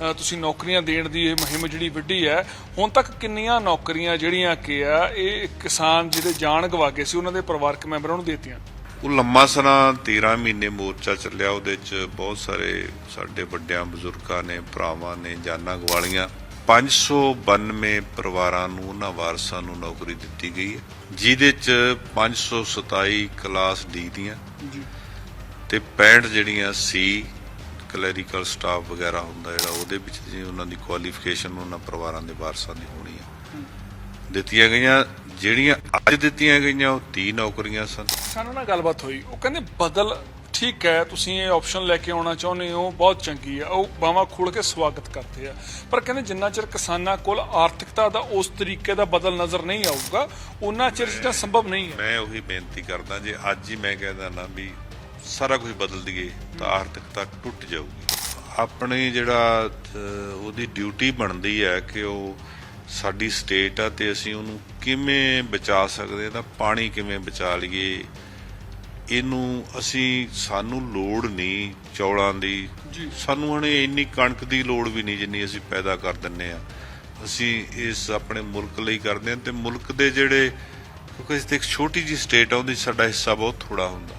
ਤੁਸੀਂ ਨੌਕਰੀਆਂ ਦੇਣ ਦੀ ਇਹ ਮੁਹਿੰਮ ਜਿਹੜੀ ਵਿੱਢੀ ਹੈ ਹੁਣ ਤੱਕ ਕਿੰਨੀਆਂ ਨੌਕਰੀਆਂ ਜਿਹੜੀਆਂ ਕਿ ਆ ਇਹ ਕਿਸਾਨ ਜਿਹੜੇ ਜਾਨ ਗਵਾ ਗਏ ਸੀ ਉਹਨਾਂ ਦੇ ਪਰਿਵਾਰਕ ਮੈਂਬਰਾਂ ਨੂੰ ਦੇਤੀਆਂ? ਉਹ ਲੰਮਾ ਸਮਾਂ 13 ਮਹੀਨੇ ਮੋਰਚਾ ਚੱਲਿਆ ਉਹਦੇ ਚ ਬਹੁਤ ਸਾਰੇ ਸਾਡੇ ਵੱਡਿਆਂ ਬਜ਼ੁਰਗਾਂ ਨੇ ਭਰਾਵਾਂ ਨੇ ਜਾਨਾਂ ਗਵਾਲੀਆਂ 592 ਪਰਿਵਾਰਾਂ ਨੂੰ ਉਹਨਾਂ ਵਾਰਸਾਂ ਨੂੰ ਨੌਕਰੀ ਦਿੱਤੀ ਗਈ ਹੈ ਜਿਹਦੇ ਚ 527 ਕਲਾਸ ਡੀ ਦੀਆਂ ਜੀ। ਤੇ 65 ਜਿਹੜੀਆਂ ਸੀ ਕਲੈਰੀਕਲ ਸਟਾਫ ਵਗੈਰਾ ਹੁੰਦਾ ਜਿਹੜਾ ਉਹਦੇ ਵਿੱਚ ਜੀ ਉਹਨਾਂ ਦੀ ਕੁਆਲੀਫਿਕੇਸ਼ਨ ਉਹਨਾਂ ਪਰਿਵਾਰਾਂ ਦੇ ਵਾਰਸਾਂ ਦੀ ਹੋਣੀ ਹੈ ਦਿੱਤੀਆਂ ਗਈਆਂ ਜਿਹੜੀਆਂ ਅੱਜ ਦਿੱਤੀਆਂ ਗਈਆਂ ਉਹ 30 ਨੌਕਰੀਆਂ ਸਨ। ਸਾਨੂੰ ਨਾਲ ਗੱਲਬਾਤ ਹੋਈ। ਉਹ ਕਹਿੰਦੇ ਬਦਲ ਠੀਕ ਹੈ ਤੁਸੀਂ ਇਹ ਆਪਸ਼ਨ ਲੈ ਕੇ ਆਉਣਾ ਚਾਹੁੰਦੇ ਹੋ ਬਹੁਤ ਚੰਗੀ ਹੈ ਉਹ ਬਾਵਾ ਖੋਲ ਕੇ ਸਵਾਗਤ ਕਰਦੇ ਆ। ਪਰ ਕਹਿੰਦੇ ਜਿੰਨਾ ਚਿਰ ਕਿਸਾਨਾਂ ਕੋਲ ਆਰਥਿਕਤਾ ਦਾ ਉਸ ਤਰੀਕੇ ਦਾ ਬਦਲ ਨਜ਼ਰ ਨਹੀਂ ਆਊਗਾ ਉਹਨਾਂ ਚਿਰ ਚੀਜ਼ਾਂ ਸੰਭਵ ਨਹੀਂ ਹੈ। ਮੈਂ ਉਹੀ ਬੇਨਤੀ ਕਰਦਾ ਜੇ ਅੱਜ ਹੀ ਮੈਂ ਕਹਿੰਦਾ ਨਾ ਵੀ ਸਾਰਾ ਕੁਝ ਬਦਲ ਦਈਏ ਤਾਂ ਆਰਥਿਕਤਾ ਟੁੱਟ ਜਾਊਗੀ। ਆਪਣੀ ਜਿਹੜਾ ਉਹਦੀ ਡਿਊਟੀ ਬਣਦੀ ਹੈ ਕਿ ਉਹ ਸਾਡੀ ਸਟੇਟ ਆ ਤੇ ਅਸੀਂ ਉਹਨੂੰ ਕਿਵੇਂ ਬਚਾ ਸਕਦੇ ਤਾਂ ਪਾਣੀ ਕਿਵੇਂ ਬਚਾ ਲਈਏ ਇਹਨੂੰ ਅਸੀਂ ਸਾਨੂੰ ਲੋੜ ਨਹੀਂ ਚੌਲਾਂ ਦੀ। ਜੀ। ਸਾਨੂੰ ਹੁਣ ਇੰਨੀ ਕਣਕ ਦੀ ਲੋੜ ਵੀ ਨਹੀਂ ਜਿੰਨੀ ਅਸੀਂ ਪੈਦਾ ਕਰ ਦਿੰਨੇ ਆ। ਅਸੀਂ ਇਸ ਆਪਣੇ ਮੁਲਕ ਲਈ ਕਰਦੇ ਹਾਂ ਤੇ ਮੁਲਕ ਦੇ ਜਿਹੜੇ ਕਿਉਂਕਿ ਇਸ ਤੇ ਇੱਕ ਛੋਟੀ ਜੀ ਸਟੇਟ ਆ ਉਹਦੇ ਸਾਡਾ ਹਿੱਸਾ ਬਹੁਤ ਥੋੜਾ ਹੁੰਦਾ।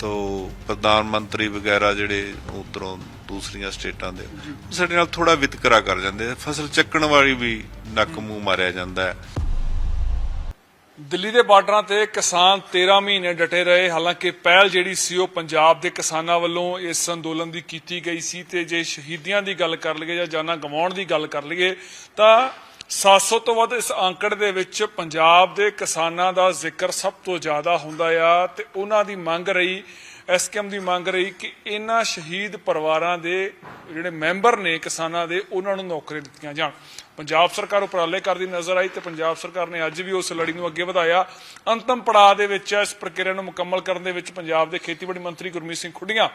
ਤੋ ਪ੍ਰਧਾਨ ਮੰਤਰੀ ਵਗੈਰਾ ਜਿਹੜੇ ਉਧਰੋਂ ਦੂਸਰੀਆਂ ਸਟੇਟਾਂ ਦੇ ਸਾਡੇ ਨਾਲ ਥੋੜਾ ਵਿਤਕਰਾ ਕਰ ਜਾਂਦੇ ਫਸਲ ਚੱਕਣ ਵਾਲੀ ਵੀ ਨੱਕ ਮੂੰਹ ਮਾਰਿਆ ਜਾਂਦਾ ਹੈ। ਦਿੱਲੀ ਦੇ ਬਾਰਡਰਾਂ ਤੇ ਕਿਸਾਨ 13 ਮਹੀਨੇ ਡਟੇ ਰਹੇ। ਹਾਲਾਂਕਿ ਪਹਿਲ ਜਿਹੜੀ ਸੀ ਉਹ ਪੰਜਾਬ ਦੇ ਕਿਸਾਨਾਂ ਵੱਲੋਂ ਇਸ ਅੰਦੋਲਨ ਦੀ ਕੀਤੀ ਗਈ ਸੀ ਤੇ ਜੇ ਸ਼ਹੀਦੀਆਂ ਦੀ ਗੱਲ ਕਰ ਲਈਏ ਜਾਂ ਜਾਨਾਂ ਗਵਾਉਣ ਦੀ ਗੱਲ ਕਰ ਲਈਏ ਤਾਂ 700 ਤੋਂ ਵੱਧ ਇਸ ਆંકੜੇ ਦੇ ਵਿੱਚ ਪੰਜਾਬ ਦੇ ਕਿਸਾਨਾਂ ਦਾ ਜ਼ਿਕਰ ਸਭ ਤੋਂ ਜ਼ਿਆਦਾ ਹੁੰਦਾ ਆ ਤੇ ਉਹਨਾਂ ਦੀ ਮੰਗ ਰਹੀ, ਐਸਕੇਐਮ ਦੀ ਮੰਗ ਰਹੀ ਕਿ ਇਹਨਾਂ ਸ਼ਹੀਦ ਪਰਿਵਾਰਾਂ ਦੇ ਜਿਹੜੇ ਮੈਂਬਰ ਨੇ ਕਿਸਾਨਾਂ ਦੇ, ਉਹਨਾਂ ਨੂੰ ਨੌਕਰੀਆਂ ਦਿੱਤੀਆਂ ਜਾਣ। ਪੰਜਾਬ ਸਰਕਾਰ ਉਪਰਾਲੇ ਕਰਦੀ ਨਜ਼ਰ ਆਈ ਤੇ ਪੰਜਾਬ ਸਰਕਾਰ ਨੇ ਅੱਜ ਵੀ ਉਸ ਲੜੀ ਨੂੰ ਅੱਗੇ ਵਧਾਇਆ। ਅੰਤਮ ਪੜਾਅ ਦੇ ਵਿੱਚ ਇਸ ਪ੍ਰਕਿਰਿਆ ਨੂੰ ਮੁਕੰਮਲ ਕਰਨ ਦੇ ਵਿੱਚ ਪੰਜਾਬ ਦੇ ਖੇਤੀਬਾੜੀ ਮੰਤਰੀ ਗੁਰਮੀਤ ਸਿੰਘ ਖੁੱਡੀਆਂ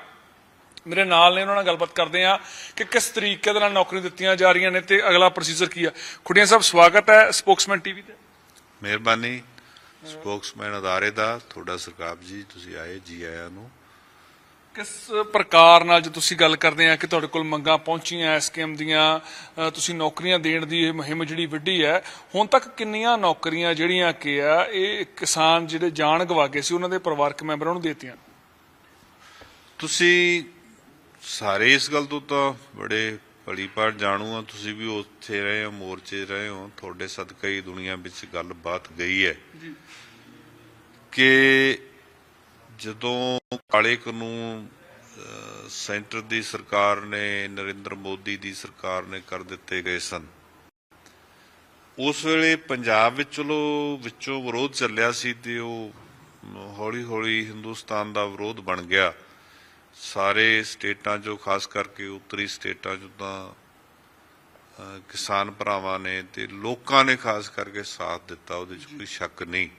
ਮੇਰੇ ਨਾਲ ਨੇ ਉਹਨਾਂ ਨਾਲ ਗੱਲਬਾਤ ਕਰਦੇ ਆ ਕਿ ਕਿਸ ਤਰੀਕੇ ਦੇ ਨਾਲ ਨੌਕਰੀ ਦਿੱਤੀਆਂ ਜਾ ਰਹੀਆਂ ਨੇ ਤੇ ਅਗਲਾ ਪ੍ਰੋਸੀਜਰ ਕੀ ਆ। ਖੁੱਡੀਆਂ ਸਾਹਿਬ ਸਵਾਗਤ ਹੈ ਸਪੋਕਸਮੈਨ ਟੀਵੀ ਤੇ। ਮਿਹਰਬਾਨੀ। ਸਪੋਕਸਮੈਨ ਅਦਾਰੇ ਦਾ ਤੁਹਾਡਾ ਸਰਕਾਰ ਜੀ ਤੁਸੀਂ ਆਏ ਜੀ ਆਇਆਂ ਨੂੰ। ਕਿਸ ਪ੍ਰਕਾਰ ਨਾਲ ਜੇ ਤੁਸੀਂ ਗੱਲ ਕਰਦੇ ਆ ਕਿ ਤੁਹਾਡੇ ਕੋਲ ਮੰਗਾਂ ਪਹੁੰਚੀਆਂ ਐਸਕੇਐਮ ਦੀਆਂ ਤੁਸੀਂ ਨੌਕਰੀਆਂ ਦੇਣ ਦੀ ਇਹ ਮੁਹਿੰਮ ਜਿਹੜੀ ਵਿੱਢੀ ਹੈ ਹੁਣ ਤੱਕ ਕਿੰਨੀਆਂ ਨੌਕਰੀਆਂ ਜਿਹੜੀਆਂ ਕਿ ਆ ਇਹ ਕਿਸਾਨ ਜਿਹੜੇ ਜਾਨ ਗਵਾ ਗਏ ਸੀ ਉਹਨਾਂ ਦੇ ਪਰਿਵਾਰਕ ਮੈਂਬਰਾਂ ਨੂੰ ਦੇਤੀਆਂ? ਤੁਸੀਂ ਸਾਰੇ ਇਸ ਗੱਲ ਤੋਂ ਤਾਂ ਬੜੇ ਭਲੀ ਭਾਰ ਜਾਣੂ ਆ ਤੁਸੀਂ ਵੀ ਉੱਥੇ ਰਹੇ ਹੋ ਮੋਰਚੇ ਰਹੇ ਹੋ। ਤੁਹਾਡੇ ਸਦਕਾ ਹੀ ਦੁਨੀਆ ਵਿੱਚ ਗੱਲਬਾਤ ਗਈ ਹੈ। ਕਿ ਜਦੋਂ ਕਾਲੇ ਕਾਨੂੰਨ ਸੈਂਟਰ ਦੀ ਸਰਕਾਰ ਨੇ ਨਰਿੰਦਰ ਮੋਦੀ ਦੀ ਸਰਕਾਰ ਨੇ ਕਰ ਦਿੱਤੇ ਗਏ ਸਨ। ਉਸ ਵੇਲੇ ਪੰਜਾਬ ਵਿੱਚ ਚਲੋ ਵਿੱਚੋਂ ਵਿਰੋਧ ਚੱਲਿਆ ਸੀ ਤੇ ਉਹ ਹੌਲੀ ਹੌਲੀ ਹਿੰਦੁਸਤਾਨ ਦਾ ਵਿਰੋਧ ਬਣ ਗਿਆ। ਸਾਰੇ ਸਟੇਟਾਂ 'ਚੋਂ ਖਾਸ ਕਰਕੇ ਉੱਤਰੀ ਸਟੇਟਾਂ 'ਚੋਂ ਤਾਂ ਕਿਸਾਨ ਭਰਾਵਾਂ ਨੇ ਤੇ ਲੋਕਾਂ ਨੇ ਖਾਸ ਕਰਕੇ ਸਾਥ ਦਿੱਤਾ ਉਹਦੇ 'ਚ ਕੋਈ ਸ਼ੱਕ ਨਹੀਂ।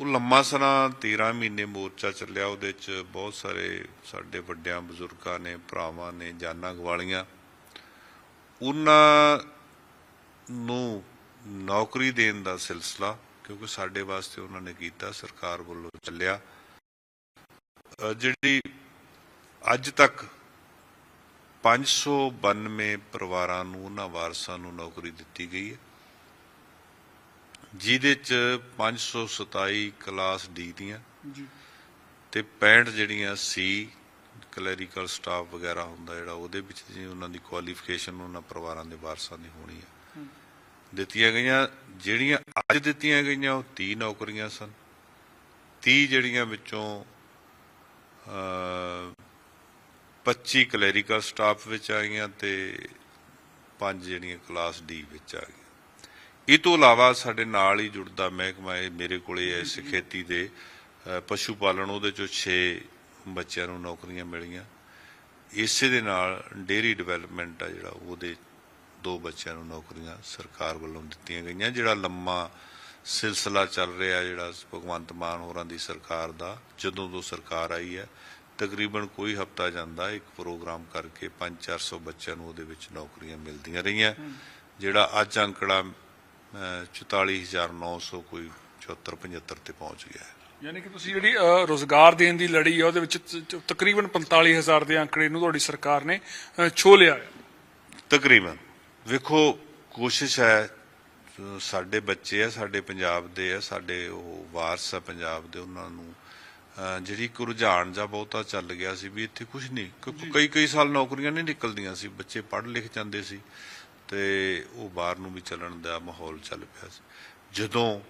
ਉਹ ਲੰਮਾ ਸਮਾਂ 13 ਮਹੀਨੇ ਮੋਰਚਾ ਚੱਲਿਆ ਉਹਦੇ ਚ ਬਹੁਤ ਸਾਰੇ ਸਾਡੇ ਵੱਡਿਆਂ ਬਜ਼ੁਰਗਾਂ ਨੇ ਭਰਾਵਾਂ ਨੇ ਜਾਨਾਂ ਗਵਾਲੀਆਂ। ਉਹਨਾਂ ਨੂੰ ਨੌਕਰੀ ਦੇਣ ਦਾ ਸਿਲਸਿਲਾ ਕਿਉਂਕਿ ਸਾਡੇ ਵਾਸਤੇ ਉਹਨਾਂ ਨੇ ਕੀਤਾ ਸਰਕਾਰ ਵੱਲੋਂ ਚੱਲਿਆ। ਜਿਹੜੀ ਅੱਜ ਤੱਕ 592 ਪਰਿਵਾਰਾਂ ਨੂੰ ਉਹਨਾਂ ਵਾਰਸਾਂ ਨੂੰ ਨੌਕਰੀ ਦਿੱਤੀ ਗਈ ਹੈ ਜਿਹਦੇ ਚ 527 ਕਲਾਸ ਡੀ ਦੀਆਂ ਜੀ। ਤੇ 65 ਜਿਹੜੀਆਂ ਸੀ ਕਲੈਰੀਕਲ ਸਟਾਫ ਵਗੈਰਾ ਹੁੰਦਾ ਜਿਹੜਾ ਉਹਦੇ ਵਿੱਚ ਜੀ ਉਹਨਾਂ ਦੀ ਕੁਆਲੀਫਿਕੇਸ਼ਨ ਉਹਨਾਂ ਪਰਿਵਾਰਾਂ ਦੇ ਵਾਰਸਾਂ ਦੀ ਹੋਣੀ ਹੈ। ਦਿੱਤੀਆਂ ਗਈਆਂ ਜਿਹੜੀਆਂ ਅੱਜ ਦਿੱਤੀਆਂ ਗਈਆਂ ਉਹ 30 ਨੌਕਰੀਆਂ ਸਨ। 30 ਜਿਹੜੀਆਂ ਵਿੱਚੋਂ 25 ਕਲੈਰੀਕਲ ਸਟਾਫ ਵਿੱਚ ਆ ਗਈਆਂ ਤੇ ਪੰਜ ਜਿਹੜੀਆਂ ਕਲਾਸ ਡੀ ਵਿੱਚ ਆ ਗਈਆਂ। ਇਹ ਤੋਂ ਇਲਾਵਾ ਸਾਡੇ ਨਾਲ ਹੀ ਜੁੜਦਾ ਮਹਿਕਮਾ, ਇਹ ਮੇਰੇ ਕੋਲੇ ਹੈ ਇਸ ਖੇਤੀ ਦੇ। ਪਸ਼ੂ ਪਾਲਣ ਉਹਦੇ ਚੋਂ 6 ਬੱਚਿਆਂ ਨੂੰ ਨੌਕਰੀਆਂ ਮਿਲੀਆਂ। ਇਸੇ ਦੇ ਨਾਲ ਡੇਰੀ ਡਿਵੈਲਪਮੈਂਟ ਆ ਜਿਹੜਾ, ਉਹਦੇ ਦੋ ਬੱਚਿਆਂ ਨੂੰ ਨੌਕਰੀਆਂ ਸਰਕਾਰ ਵੱਲੋਂ ਦਿੱਤੀਆਂ ਗਈਆਂ, ਜਿਹੜਾ ਲੰਮਾ ਸਿਲਸਿਲਾ ਚੱਲ ਰਿਹਾ ਜਿਹੜਾ ਭਗਵੰਤ ਮਾਨ ਹੋਰਾਂ ਦੀ ਸਰਕਾਰ ਦਾ ਜਦੋਂ ਤੋਂ ਸਰਕਾਰ ਆਈ ਹੈ ਤਕਰੀਬਨ ਕੋਈ ਹਫਤਾ ਜਾਂਦਾ ਇੱਕ ਪ੍ਰੋਗਰਾਮ ਕਰਕੇ 5-400 ਬੱਚਿਆਂ ਨੂੰ ਉਹਦੇ ਵਿੱਚ ਨੌਕਰੀਆਂ ਮਿਲਦੀਆਂ ਰਹੀਆਂ। ਜਿਹੜਾ ਅੱਜ ਅੰਕੜਾ ਅਹ, 44900 ਕੋਈ 74 75 ਤੇ ਪਹੁੰਚ ਗਿਆ ਹੈ। ਯਾਨੀ ਕਿ ਤੁਸੀਂ ਜਿਹੜੀ ਰੋਜ਼ਗਾਰ ਦੇਣ ਦੀ ਲੜੀ ਹੈ ਉਹਦੇ ਵਿੱਚ ਤਕਰੀਬਨ 45000 ਦੇ ਅੰਕੜੇ ਨੂੰ ਤੁਹਾਡੀ ਸਰਕਾਰ ਨੇ ਛੋਹ ਲਿਆ ਤਕਰੀਬਨ। ਵੇਖੋ ਕੋਸ਼ਿਸ਼ ਹੈ ਸਾਡੇ ਬੱਚੇ ਆ ਸਾਡੇ ਪੰਜਾਬ ਦੇ ਆ ਸਾਡੇ ਉਹ ਵਾਰਸ ਆ ਪੰਜਾਬ ਦੇ ਉਹਨਾਂ ਨੂੰ ਜਿਹੜੀ ਇੱਕ ਰੁਝਾਨ ਜਾਂ ਬਹੁਤਾ ਚੱਲ ਗਿਆ ਸੀ ਵੀ ਇੱਥੇ ਕੁਝ ਨਹੀਂ ਕਿਉਂਕਿ ਕਈ ਕਈ ਸਾਲ ਨੌਕਰੀਆਂ ਨਹੀਂ ਨਿਕਲਦੀਆਂ ਸੀ ਬੱਚੇ ਪੜ੍ਹ ਲਿਖ ਜਾਂਦੇ ਸੀ ਤੇ ਉਹ ਬਾਹਰ ਨੂੰ ਵੀ ਚੱਲਣ ਦਾ ਮਾਹੌਲ ਚੱਲ ਪਿਆ ਸੀ। ਜਦੋਂ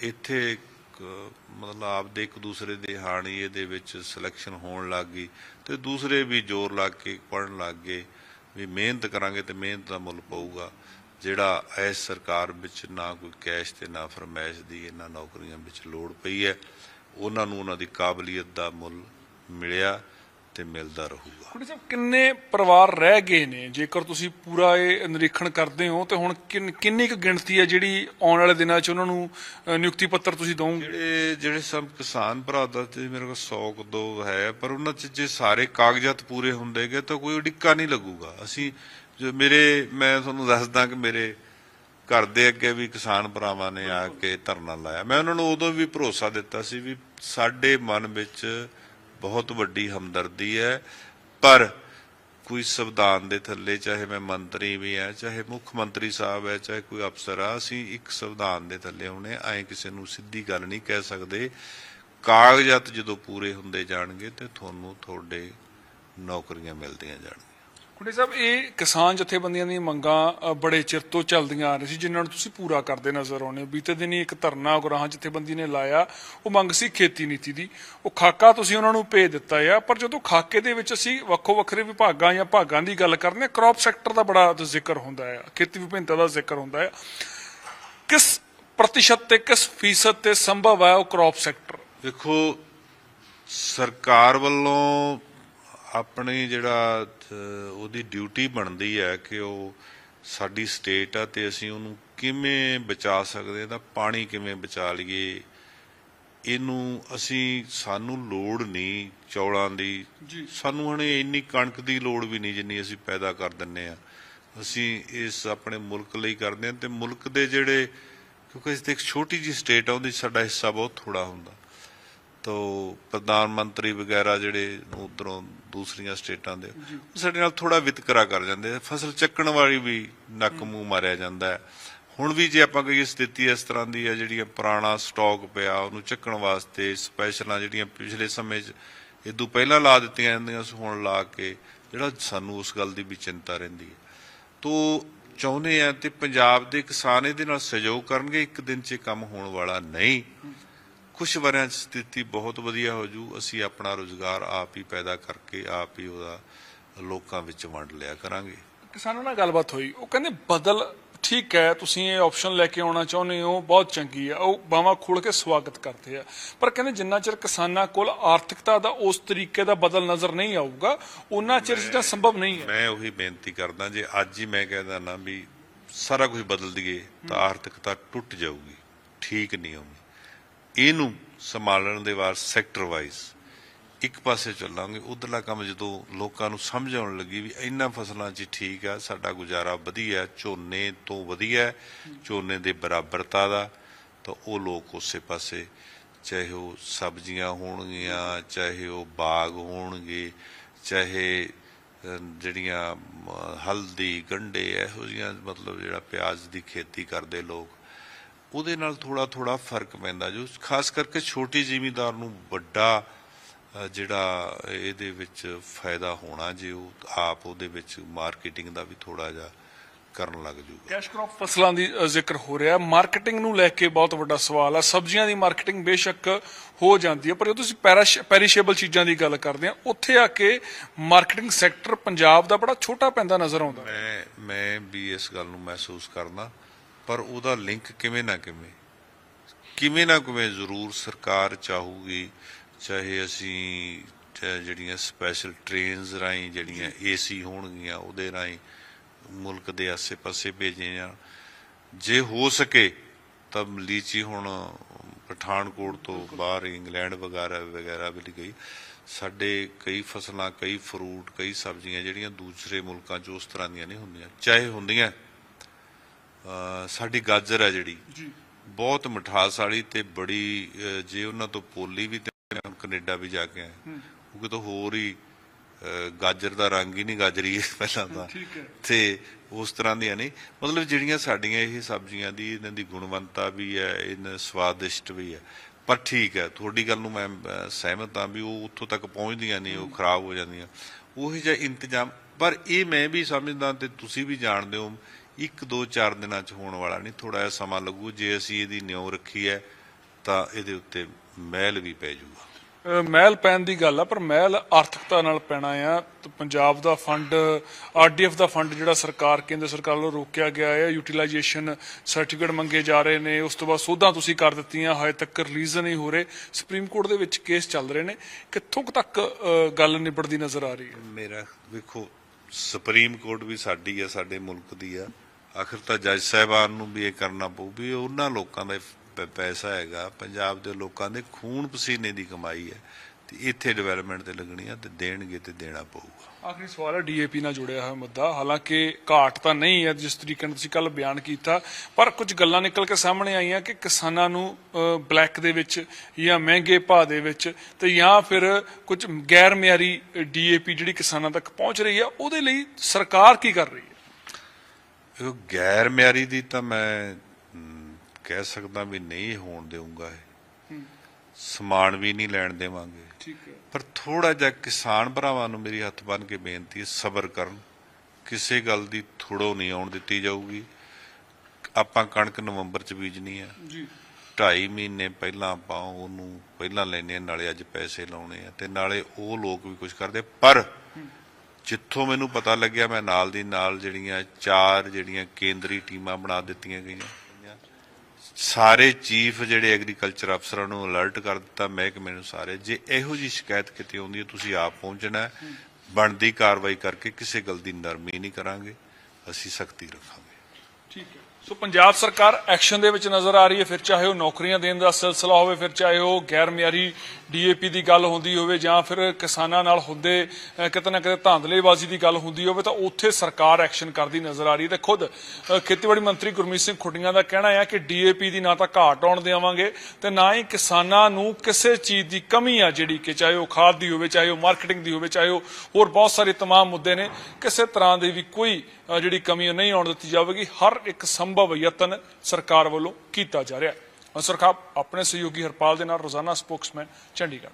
ਇੱਥੇ ਮਤਲਬ ਆਪਦੇ ਇੱਕ ਦੂਸਰੇ ਦੇ ਹਾਣੀਏ ਦੇ ਵਿੱਚ ਸਿਲੈਕਸ਼ਨ ਹੋਣ ਲੱਗ ਗਈ ਤੇ ਦੂਸਰੇ ਵੀ ਜ਼ੋਰ ਲਾ ਕੇ ਪੜਨ ਲੱਗ ਗਏ ਵੀ ਮਿਹਨਤ ਕਰਾਂਗੇ ਤੇ ਮਿਹਨਤ ਦਾ ਮੁੱਲ ਪਊਗਾ। ਜਿਹੜਾ ਇਸ ਸਰਕਾਰ ਵਿੱਚ ਨਾ ਕੋਈ ਕੈਸ਼ ਤੇ ਨਾ ਫਰਮਾਇਸ਼ ਦੀ ਇਹਨਾਂ ਨੌਕਰੀਆਂ ਵਿੱਚ ਲੋੜ ਪਈ ਹੈ ਉਹਨਾਂ ਨੂੰ ਉਹਨਾਂ ਦੀ ਕਾਬਲੀਅਤ ਦਾ ਮੁੱਲ ਮਿਲਿਆ ਤੇ ਮਿਲਦਾ ਰਹੂਗਾ। ਕੁੜੀ ਸਾਹਿਬ ਕਿੰਨੇ ਪਰਿਵਾਰ ਰਹਿ ਗਏ ਨੇ? ਜੇਕਰ ਤੁਸੀਂ ਪੂਰਾ ਇਹ ਨਿਰੀਖਣ ਕਰਦੇ ਹੋ ਤੇ ਹੁਣ ਕਿੰਨ- ਕਿੰਨੀ ਕੁ ਗਿਣਤੀ ਹੈ ਜਿਹੜੀ ਆਉਣ ਵਾਲੇ ਦਿਨਾਂ 'ਚ ਉਹਨਾਂ ਨੂੰ ਨਿਯੁਕਤੀ ਪੱਤਰ ਤੁਸੀਂ ਦੋਗੇ ਜਿਹੜੇ ਜਿਹੜੇ ਸਭ ਕਿਸਾਨ ਭਰਾ ਦਾ ਤੇ ਮੇਰੇ ਕੋਲ 100 ਕੁ ਦੋ ਹੈ ਪਰ ਉਹਨਾਂ ਚ ਜੇ ਸਾਰੇ ਕਾਗਜ਼ਾਤ ਪੂਰੇ ਹੁੰਦੇਗੇ ਤਾਂ ਕੋਈ ਉਡਿੱਕਾ ਨਹੀਂ ਲੱਗੂਗਾ। ਅਸੀਂ ਜੋ ਮੇਰੇ, ਮੈਂ ਤੁਹਾਨੂੰ ਦੱਸਦਾ ਕਿ ਮੇਰੇ ਘਰ ਦੇ ਅੱਗੇ ਵੀ ਕਿਸਾਨ ਭਰਾਵਾਂ ਨੇ ਆ ਕੇ ਧਰਨਾ ਲਾਇਆ। ਮੈਂ ਉਹਨਾਂ ਨੂੰ ਉਦੋਂ ਵੀ ਭਰੋਸਾ ਦਿੱਤਾ ਸੀ ਵੀ ਸਾਡੇ ਮਨ ਵਿੱਚ ਬਹੁਤ ਵੱਡੀ ਹਮਦਰਦੀ ਹੈ, ਪਰ ਕੋਈ ਸੰਵਿਧਾਨ ਦੇ ਥੱਲੇ, ਚਾਹੇ ਮੈਂ ਮੰਤਰੀ ਵੀ ਆ ਚਾਹੇ ਮੁੱਖ ਮੰਤਰੀ ਸਾਹਿਬ ਹੈ, ਚਾਹੇ ਕੋਈ ਅਫਸਰ ਆ, ਅਸੀਂ ਇੱਕ ਸੰਵਿਧਾਨ ਦੇ ਥੱਲੇ ਹੁਣੇ ਐ ਕਿਸੇ ਨੂੰ ਸਿੱਧੀ ਗੱਲ ਨਹੀਂ ਕਹਿ ਸਕਦੇ। ਕਾਗਜ਼ਾਤ ਜਦੋਂ ਪੂਰੇ ਹੁੰਦੇ ਜਾਣਗੇ ਤੇ ਤੁਹਾਨੂੰ ਤੁਹਾਡੇ ਨੌਕਰੀਆਂ ਮਿਲਦੀਆਂ ਜਾਣਗੀਆਂ। ਕੁੜੀ ਸਾਹਿਬ, ਇਹ ਕਿਸਾਨ ਜਥੇਬੰਦੀਆਂ ਦੀਆਂ ਮੰਗਾਂ ਬੜੇ ਚਿਰ ਤੋਂ ਚੱਲਦੀਆਂ ਆ ਰਹੀਆਂ ਸੀ, ਜਿਨ੍ਹਾਂ ਨੂੰ ਤੁਸੀਂ ਪੂਰਾ ਕਰਦੇ ਨਜ਼ਰ ਆਉਂਦੇ ਹੋ। ਬੀਤੇ ਦਿਨੀ ਇੱਕ ਧਰਨਾ ਗੁਰਾਹਾਂ ਜਥੇਬੰਦੀ ਨੇ ਲਾਇਆ, ਉਹ ਮੰਗ ਸੀ ਖੇਤੀ ਨੀਤੀ ਦੀ। ਉਹ ਖਾਕਾ ਤੁਸੀਂ ਉਹਨਾਂ ਨੂੰ ਭੇਜ ਦਿੱਤਾ ਆ, ਪਰ ਜਦੋਂ ਖਾਕੇ ਦੇ ਵਿੱਚ ਅਸੀਂ ਵੱਖੋ ਵੱਖਰੇ ਵਿਭਾਗਾਂ ਜਾਂ ਭਾਗਾਂ ਦੀ ਗੱਲ ਕਰਦੇ ਹਾਂ ਕ੍ਰੌਪ ਸੈਕਟਰ ਦਾ ਬੜਾ ਜ਼ਿਕਰ ਹੁੰਦਾ ਆ, ਖੇਤੀ ਵਿਭਿੰਨਤਾ ਦਾ ਜ਼ਿਕਰ ਹੁੰਦਾ ਆ। ਕਿਸ ਪ੍ਰਤੀਸ਼ਤ ਤੇ ਕਿਸ ਫੀਸਦ ਤੇ ਸੰਭਵ ਹੈ ਉਹ ਕ੍ਰੌਪ ਸੈਕਟਰ ਦੇਖੋ, ਸਰਕਾਰ ਵੱਲੋਂ ਆਪਣੀ ਜਿਹੜਾ ਉਹਦੀ ਡਿਊਟੀ ਬਣਦੀ ਹੈ ਕਿ ਉਹ ਸਾਡੀ ਸਟੇਟ ਆ ਤੇ ਅਸੀਂ ਉਹਨੂੰ ਕਿਵੇਂ ਬਚਾ ਸਕਦੇ ਹਾਂ ਤਾਂ ਪਾਣੀ ਕਿਵੇਂ ਬਚਾ ਲਈਏ ਇਹਨੂੰ ਅਸੀਂ ਸਾਨੂੰ ਲੋੜ ਨਹੀਂ ਚੌਲਾਂ ਦੀ। ਜੀ। ਸਾਨੂੰ ਹੁਣ ਇੰਨੀ ਕਣਕ ਦੀ ਲੋੜ ਵੀ ਨਹੀਂ ਜਿੰਨੀ ਅਸੀਂ ਪੈਦਾ ਕਰ ਦਿੰਨੇ ਆ। ਅਸੀਂ ਇਸ ਆਪਣੇ ਮੁਲਕ ਲਈ ਕਰਦੇ ਹਾਂ ਤੇ ਮੁਲਕ ਦੇ ਜਿਹੜੇ ਕਿਉਂਕਿ ਇਸ ਤੇ ਇੱਕ ਛੋਟੀ ਜੀ ਸਟੇਟ ਆ ਉਹਦੀ ਸਾਡਾ ਹਿੱਸਾ ਬਹੁਤ ਥੋੜਾ ਹੁੰਦਾ। ਤੋ ਪ੍ਰਧਾਨ ਮੰਤਰੀ ਵਗੈਰਾ ਜਿਹੜੇ ਉਧਰੋਂ ਦੂਸਰੀਆਂ ਸਟੇਟਾਂ ਦੇ ਉਹ ਸਾਡੇ ਨਾਲ ਥੋੜਾ ਵਿਤਕਰਾ ਕਰ ਜਾਂਦੇ ਆ। ਫਸਲ ਚੱਕਣ ਵਾਲੀ ਵੀ ਨੱਕ ਮੂੰਹ ਮਾਰਿਆ ਜਾਂਦਾ ਹੈ। ਹੁਣ ਵੀ ਜੇ ਆਪਾਂ ਕਹੀਏ ਸਥਿਤੀ ਇਸ ਤਰ੍ਹਾਂ ਦੀ ਹੈ ਜਿਹੜੀਆਂ ਪੁਰਾਣਾ ਸਟਾਕ ਪਿਆ ਉਹਨੂੰ ਚੱਕਣ ਵਾਸਤੇ ਸਪੈਸ਼ਲਾਂ ਜਿਹੜੀਆਂ ਪਿਛਲੇ ਸਮੇਂ 'ਚ ਇਦੋਂ ਪਹਿਲਾਂ ਲਾ ਦਿੱਤੀਆਂ ਜਾਂਦੀਆਂ ਸੀ ਹੁਣ ਲਾ ਕੇ ਜਿਹੜਾ ਸਾਨੂੰ ਉਸ ਗੱਲ ਦੀ ਵੀ ਚਿੰਤਾ ਰਹਿੰਦੀ ਹੈ। ਤੋ ਚਾਹੁੰਦੇ ਆ ਤੇ ਪੰਜਾਬ ਦੇ ਕਿਸਾਨ ਇਹਦੇ ਨਾਲ ਸਹਿਯੋਗ ਕਰਨਗੇ ਇੱਕ ਦਿਨ 'ਚ ਕੰਮ ਹੋਣ ਵਾਲਾ ਨਹੀਂ। ਕੁਝ ਵਰਿਆਂ 'ਚ ਸਥਿਤੀ ਬਹੁਤ ਵਧੀਆ ਹੋ ਜੂ ਅਸੀਂ ਆਪਣਾ ਰੋਜ਼ਗਾਰ ਆਪ ਹੀ ਪੈਦਾ ਕਰਕੇ ਆਪ ਹੀ ਉਹਦਾ ਲੋਕਾਂ ਵਿੱਚ ਵੰਡ ਲਿਆ ਕਰਾਂਗੇ। ਕਿਸਾਨਾਂ ਨਾਲ ਗੱਲਬਾਤ ਹੋਈ ਉਹ ਕਹਿੰਦੇ ਬਦਲ ਠੀਕ ਹੈ ਤੁਸੀਂ ਇਹ ਆਪਸ਼ਨ ਲੈ ਕੇ ਆਉਣਾ ਚਾਹੁੰਦੇ ਹੋ ਬਹੁਤ ਚੰਗੀ ਹੈ ਉਹ ਬਾਵਾ ਖੋਲ ਕੇ ਸਵਾਗਤ ਕਰਦੇ ਆ। ਪਰ ਕਹਿੰਦੇ ਜਿੰਨਾ ਚਿਰ ਕਿਸਾਨਾਂ ਕੋਲ ਆਰਥਿਕਤਾ ਦਾ ਉਸ ਤਰੀਕੇ ਦਾ ਬਦਲ ਨਜ਼ਰ ਨਹੀਂ ਆਊਗਾ ਉਹਨਾਂ ਚਿਰ ਜਿਹੜਾ ਸੰਭਵ ਨਹੀਂ ਹੈ। ਮੈਂ ਉਹੀ ਬੇਨਤੀ ਕਰਦਾ ਜੇ ਅੱਜ ਹੀ ਮੈਂ ਕਹਿੰਦਾ ਨਾ ਵੀ ਸਾਰਾ ਕੁਝ ਬਦਲ ਦਈਏ ਤਾਂ ਆਰਥਿਕਤਾ ਟੁੱਟ ਜਾਊਗੀ ਠੀਕ ਨਹੀਂ ਹੋਣੀ ਇਹਨੂੰ ਸੰਭਾਲਣ ਦੇ ਵਾਰ ਸੈਕਟਰ ਵਾਈਜ਼ ਇੱਕ ਪਾਸੇ ਚੱਲਾਂਗੇ, ਉਧਰਲਾ ਕੰਮ ਜਦੋਂ ਲੋਕਾਂ ਨੂੰ ਸਮਝ ਆਉਣ ਲੱਗੀ ਵੀ ਇੰਨਾ ਫਸਲਾਂ 'ਚ ਠੀਕ ਆ, ਸਾਡਾ ਗੁਜ਼ਾਰਾ ਵਧੀਆ, ਝੋਨੇ ਤੋਂ ਵਧੀਆ, ਝੋਨੇ ਦੇ ਬਰਾਬਰਤਾ ਦਾ, ਤਾਂ ਉਹ ਲੋਕ ਉਸੇ ਪਾਸੇ ਚਾਹੇ ਉਹ ਸਬਜ਼ੀਆਂ ਹੋਣਗੀਆਂ, ਚਾਹੇ ਉਹ ਬਾਗ ਹੋਣਗੇ, ਚਾਹੇ ਜਿਹੜੀਆਂ ਹਲਦੀ ਗੰਢੇ ਇਹੋ ਜਿਹੀਆਂ ਮਤਲਬ ਜਿਹੜਾ ਪਿਆਜ਼ ਦੀ ਖੇਤੀ ਕਰਦੇ ਲੋਕ ਉਹਦੇ ਨਾਲ ਥੋੜਾ ਥੋੜਾ ਫ਼ਰਕ ਪੈਂਦਾ ਜੋ ਖਾਸ ਕਰਕੇ ਛੋਟੀ ਜ਼ਿਮੀਂਦਾਰ ਨੂੰ ਵੱਡਾ ਜਿਹੜਾ ਇਹਦੇ ਵਿੱਚ ਫਾਇਦਾ ਹੋਣਾ ਜੇ ਉਹ ਆਪ ਉਹਦੇ ਵਿੱਚ ਮਾਰਕੀਟਿੰਗ ਦਾ ਵੀ ਥੋੜਾ ਜਿਹਾ ਕਰਨ ਲੱਗ ਜੂਗਾ। ਕੈਸ਼ ਕ੍ਰੌਪ ਫਸਲਾਂ ਦੀ ਜ਼ਿਕਰ ਹੋ ਰਿਹਾ। ਮਾਰਕੀਟਿੰਗ ਨੂੰ ਲੈ ਕੇ ਬਹੁਤ ਵੱਡਾ ਸਵਾਲ ਹੈ ਸਬਜ਼ੀਆਂ ਦੀ ਮਾਰਕੀਟਿੰਗ ਬੇਸ਼ੱਕ ਹੋ ਜਾਂਦੀ ਹੈ ਪਰ ਜਦੋਂ ਤੁਸੀਂ ਪੈਰੀਸ਼ੇਬਲ ਚੀਜ਼ਾਂ ਦੀ ਗੱਲ ਕਰਦੇ ਆ ਉੱਥੇ ਆ ਕੇ ਮਾਰਕੀਟਿੰਗ ਸੈਕਟਰ ਪੰਜਾਬ ਦਾ ਬੜਾ ਛੋਟਾ ਪੈਂਦਾ ਨਜ਼ਰ ਆਉਂਦਾ। ਮੈਂ ਮੈਂ ਵੀ ਇਸ ਗੱਲ ਨੂੰ ਮਹਿਸੂਸ ਕਰਦਾ। ਪਰ ਉਹਦਾ ਲਿੰਕ ਕਿਵੇਂ ਨਾ ਕਿਵੇਂ ਕਿਵੇਂ ਨਾ ਕਿਵੇਂ ਜ਼ਰੂਰ ਸਰਕਾਰ ਚਾਹੂਗੀ ਚਾਹੇ ਅਸੀਂ ਜਿਹੜੀਆਂ ਸਪੈਸ਼ਲ ਟ੍ਰੇਨਸ ਰਾਹੀਂ ਜਿਹੜੀਆਂ ਏਸੀ ਹੋਣਗੀਆਂ ਉਹਦੇ ਰਾਹੀਂ ਮੁਲਕ ਦੇ ਆਸੇ-ਪਾਸੇ ਭੇਜੇ ਜਾਣ। ਜੇ ਹੋ ਸਕੇ ਤਾਂ ਲੀਚੀ ਹੁਣ ਪਠਾਨਕੋਟ ਤੋਂ ਬਾਹਰ ਇੰਗਲੈਂਡ ਵਗੈਰਾ ਵਗੈਰਾ ਵੀ ਗਈ। ਸਾਡੇ ਕਈ ਫਸਲਾਂ ਕਈ ਫਰੂਟ ਕਈ ਸਬਜ਼ੀਆਂ ਜਿਹੜੀਆਂ ਦੂਸਰੇ ਮੁਲਕਾਂ 'ਚ ਉਸ ਤਰ੍ਹਾਂ ਦੀਆਂ ਨਹੀਂ ਹੁੰਦੀਆਂ। ਚਾਹੇ ਹੁੰਦੀਆਂ ਸਾਡੀ ਗਾਜਰ ਹੈ ਜਿਹੜੀ ਜੀ। ਬਹੁਤ ਮਿਠਾਸ ਵਾਲੀ ਤੇ ਬੜੀ ਜੇ ਉਹਨਾਂ ਤੋਂ ਪੋਲੀ ਵੀ ਤੇ ਕੈਨੇਡਾ ਵੀ ਜਾ ਕੇ ਆਇਆ। ਉਹ ਕਿਤੋਂ ਹੋਰ ਹੀ ਗਾਜਰ ਦਾ ਰੰਗ ਹੀ ਨਹੀਂ ਗਾਜਰੀ ਪਹਿਲਾਂ ਤਾਂ। ਤੇ ਉਸ ਤਰ੍ਹਾਂ ਦੀਆਂ ਨਹੀਂ। ਮਤਲਬ ਜਿਹੜੀਆਂ ਸਾਡੀਆਂ ਇਹ ਸਬਜ਼ੀਆਂ ਦੀ ਇਹਨਾਂ ਦੀ ਗੁਣਵੰਤਾ ਵੀ ਹੈ ਇਹਨਾਂ ਸਵਾਦਿਸ਼ਟ ਵੀ ਹੈ। ਪਰ ਠੀਕ ਹੈ ਤੁਹਾਡੀ ਗੱਲ ਨੂੰ ਮੈਂ ਸਹਿਮਤ ਹਾਂ ਵੀ ਉਹ ਉੱਥੋਂ ਤੱਕ ਪਹੁੰਚਦੀਆਂ ਨਹੀਂ ਉਹ ਖਰਾਬ ਹੋ ਜਾਂਦੀਆਂ। ਉਹੀ ਜਿਹਾ ਇੰਤਜ਼ਾਮ ਪਰ ਇਹ ਮੈਂ ਵੀ ਸਮਝਦਾ ਤੇ ਤੁਸੀਂ ਵੀ ਜਾਣਦੇ ਹੋ ਇੱਕ ਦੋ ਚਾਰ ਦਿਨਾਂ ਚ ਹੋਣ ਵਾਲਾ ਨਹੀਂ ਥੋੜਾ ਜਿਹਾ ਸਮਾਂ ਲੱਗੂ। ਜੇ ਅਸੀਂ ਇਹਦੀ ਨਿਉ ਰੱਖੀ ਹੈ ਤਾਂ ਇਹਦੇ ਉੱਤੇ ਮਹਿਲ ਵੀ ਪੈ ਜਾਊਗਾ ਮਹਿਲ ਪੈਣ ਦੀ ਗੱਲ ਆ ਪਰ ਮਹਿਲ ਆਰਥਿਕਤਾ ਨਾਲ ਪੈਣਾ ਆ। ਪੰਜਾਬ ਦਾ ਫੰਡ ਆਰਡੀਐਫ ਦਾ ਫੰਡ ਜਿਹੜਾ ਸਰਕਾਰ ਕੇਂਦਰ ਸਰਕਾਰ ਵੱਲੋਂ ਰੋਕਿਆ ਗਿਆ ਹੈ ਯੂਟਿਲਾਈਜੇਸ਼ਨ ਸਰਟੀਫਿਕੇਟ ਮੰਗੇ ਜਾ ਰਹੇ ਨੇ ਉਸ ਤੋਂ ਬਾਅਦ ਸੋਧਾਂ ਤੁਸੀਂ ਕਰ ਦਿੱਤੀਆਂ ਹਜੇ ਤੱਕ ਰਿਲੀਜ਼ ਨਹੀਂ ਹੋ ਰਹੇ। ਸੁਪਰੀਮ ਕੋਰਟ ਦੇ ਵਿੱਚ ਕੇਸ ਚੱਲ ਰਹੇ ਨੇ। ਕਿੱਥੋਂ ਤੱਕ ਗੱਲ ਨਿਬੜਦੀ ਨਜ਼ਰ ਆ ਰਹੀ ਹੈ? ਮੇਰਾ ਵੇਖੋ ਸੁਪਰੀਮ ਕੋਰਟ ਵੀ ਸਾਡੀ ਆ ਸਾਡੇ ਮੁਲਕ ਦੀ ਆ। ਆਖਿਰ ਤਾਂ ਜੱਜ ਸਾਹਿਬਾਨ ਨੂੰ ਵੀ ਇਹ ਕਰਨਾ ਪਊ ਵੀ ਉਹਨਾਂ ਲੋਕਾਂ ਦਾ ਪ- ਪੈਸਾ ਹੈਗਾ, ਪੰਜਾਬ ਦੇ ਲੋਕਾਂ ਦੇ ਖੂਨ ਪਸੀਨੇ ਦੀ ਕਮਾਈ ਹੈ ਤੇ ਇੱਥੇ ਡਿਵੈਲਪਮੈਂਟ ਤੇ ਲੱਗਣੀ ਆ ਤੇ ਦੇਣਗੇ ਤੇ ਦੇਣਾ ਪਊਗਾ। ਆਖਰੀ ਸਵਾਲ ਹੈ ਡੀਏਪੀ ਨਾਲ ਜੁੜਿਆ ਹੋਇਆ ਮੁੱਦਾ। ਹਾਲਾਂਕਿ ਘਾਟ ਤਾਂ ਨਹੀਂ ਹੈ ਜਿਸ ਤਰੀਕੇ ਨਾਲ ਤੁਸੀਂ ਕੱਲ ਬਿਆਨ ਕੀਤਾ, ਪਰ ਕੁਝ ਗੱਲਾਂ ਨਿਕਲ ਕੇ ਸਾਹਮਣੇ ਆਈਆਂ ਕਿ ਕਿਸਾਨਾਂ ਨੂੰ ਬਲੈਕ ਦੇ ਵਿੱਚ ਜਾਂ ਮਹਿੰਗੇ ਭਾਅ ਦੇ ਵਿੱਚ ਤੇ ਜਾਂ ਫਿਰ ਕੁਝ ਗੈਰ ਮਿਆਰੀ ਡੀਏਪੀ ਜਿਹੜੀ ਕਿਸਾਨਾਂ ਤੱਕ ਪਹੁੰਚ ਰਹੀ ਹੈ, ਉਹਦੇ ਲਈ ਸਰਕਾਰ ਕੀ ਕਰ ਰਹੀ ਹੈ? ਇਹ ਗੈਰ ਮਿਆਰੀ ਦੀ ਤਾਂ ਮੈਂ ਕਹਿ ਸਕਦਾ ਵੀ ਨਹੀਂ ਹੋਣ ਦੇਵਾਂਗਾ ਇਹ। ਸਮਾਨ ਵੀ ਨਹੀਂ ਲੈਣ ਦੇਵਾਂਗੇ। ਠੀਕ ਹੈ। ਪਰ ਥੋੜਾ ਜਿਹਾ ਕਿਸਾਨ ਭਰਾਵਾਂ ਨੂੰ ਮੇਰੀ ਹੱਥ ਬੰਨ ਕੇ ਬੇਨਤੀ ਹੈ ਸਬਰ ਕਰਨ। ਕਿਸੇ ਗੱਲ ਦੀ ਥੋੜੋ ਨਹੀਂ ਆਉਣ ਦਿੱਤੀ ਜਾਊਗੀ। ਆਪਾਂ ਕਣਕ ਨਵੰਬਰ ਚ ਬੀਜਣੀ ਹੈ ਜੀ। 2.5 ਮਹੀਨੇ ਪਹਿਲਾਂ ਆਪਾਂ ਉਹਨੂੰ ਪਹਿਲਾਂ ਆ ਨਾਲੇ ਅੱਜ ਪੈਸੇ ਲਾਉਣੇ ਆ ਤੇ ਨਾਲੇ ਉਹ ਲੋਕ ਵੀ ਕੁਝ ਕਰਦੇ। ਪਰ ਜਿੱਥੋਂ ਮੈਨੂੰ ਪਤਾ ਲੱਗਿਆ ਮੈਂ ਨਾਲ ਦੀ ਨਾਲ ਜਿਹੜੀਆਂ ਚਾਰ ਜਿਹੜੀਆਂ ਕੇਂਦਰੀ ਟੀਮਾਂ ਬਣਾ ਦਿੱਤੀਆਂ ਗਈਆਂ। ਸਾਰੇ ਚੀਫ ਜਿਹੜੇ ਐਗਰੀਕਲਚਰ ਅਫਸਰਾਂ ਨੂੰ ਅਲਰਟ ਕਰ ਦਿੱਤਾ, ਮਹਿਕਮੇ ਨੂੰ ਸਾਰੇ। ਜੇ ਇਹੋ ਜੀ ਸ਼ਿਕਾਇਤ ਕਿਤੇ ਆਉਂਦੀ ਹੈ, ਤੁਸੀਂ ਆਪ ਪਹੁੰਚਣਾ ਬਣਦੀ ਕਾਰਵਾਈ ਕਰਕੇ ਕਿਸੇ ਗੱਲ ਦੀ ਨਰਮੀ ਨਹੀਂ ਕਰਾਂਗੇ। ਅਸੀਂ ਸਖਤੀ ਰੱਖਾਂਗੇ। ਠੀਕ ਹੈ। ਸੋ ਪੰਜਾਬ ਸਰਕਾਰ ਐਕਸ਼ਨ ਦੇ ਵਿੱਚ ਨਜ਼ਰ ਆ ਰਹੀ ਹੈ। ਫਿਰ ਚਾਹੇ ਉਹ ਨੌਕਰੀਆਂ ਦੇਣ ਦਾ ਸਿਲਸਿਲਾ ਹੋਵੇ, ਫਿਰ ਚਾਹੇ ਉਹ ਗੈਰ ਮਿਆਰੀ ਡੀਏਪੀ ਦੀ ਗੱਲ ਹੁੰਦੀ ਹੋਵੇ ਜਾਂ ਫਿਰ ਕਿਸਾਨਾਂ ਨਾਲ ਹੁੰਦੇ ਕਿਤੇ ਨਾ ਕਿਤੇ ਧਾਂਦਲੇਬਾਜ਼ੀ ਦੀ ਗੱਲ ਹੁੰਦੀ ਹੋਵੇ, ਤਾਂ ਉੱਥੇ ਸਰਕਾਰ ਐਕਸ਼ਨ ਕਰਦੀ ਨਜ਼ਰ ਆ ਰਹੀ ਹੈ। ਤੇ ਖੁਦ ਖੇਤੀਬਾੜੀ ਮੰਤਰੀ ਗੁਰਮੀਤ ਸਿੰਘ ਖੁੱਡੀਆਂ ਦਾ ਕਹਿਣਾ ਹੈ ਕਿ ਡੀਏਪੀ ਦੀ ਨਾ ਤਾਂ ਘਾਟ ਆਉਣ ਦੇਵਾਂਗੇ ਤੇ ਨਾ ਹੀ ਕਿਸਾਨਾਂ ਨੂੰ ਕਿਸੇ ਚੀਜ਼ ਦੀ ਕਮੀ ਆ ਜਿਹੜੀ ਕਿ ਚਾਹੇ ਉਹ ਖਾਦ ਦੀ ਹੋਵੇ, ਚਾਹੇ ਉਹ ਮਾਰਕੀਟਿੰਗ ਦੀ ਹੋਵੇ, ਚਾਹੇ ਉਹ ਹੋਰ ਬਹੁਤ ਸਾਰੇ ਤਮਾਮ ਮੁੱਦੇ ਨੇ। ਕਿਸੇ ਤਰ੍ਹਾਂ ਦੀ ਵੀ ਕੋਈ ਜਿਹੜੀ ਕਮੀ ਨਹੀਂ ਆਉਣ ਦਿੱਤੀ ਜਾਵੇਗੀ। ਹਰ ਇੱਕ ਸਮ ਸੰਭਵ ਯਤਨ ਸਰਕਾਰ ਵੱਲੋਂ ਕੀਤਾ ਜਾ ਰਿਹਾ ਹੈ। ਸਰਕਾਰ ਆਪਣੇ ਸਹਿਯੋਗੀ ਹਰਪਾਲ ਦੇ ਨਾਲ ਰੋਜ਼ਾਨਾ ਸਪੋਕਸਮੈਨ ਚੰਡੀਗੜ੍ਹ।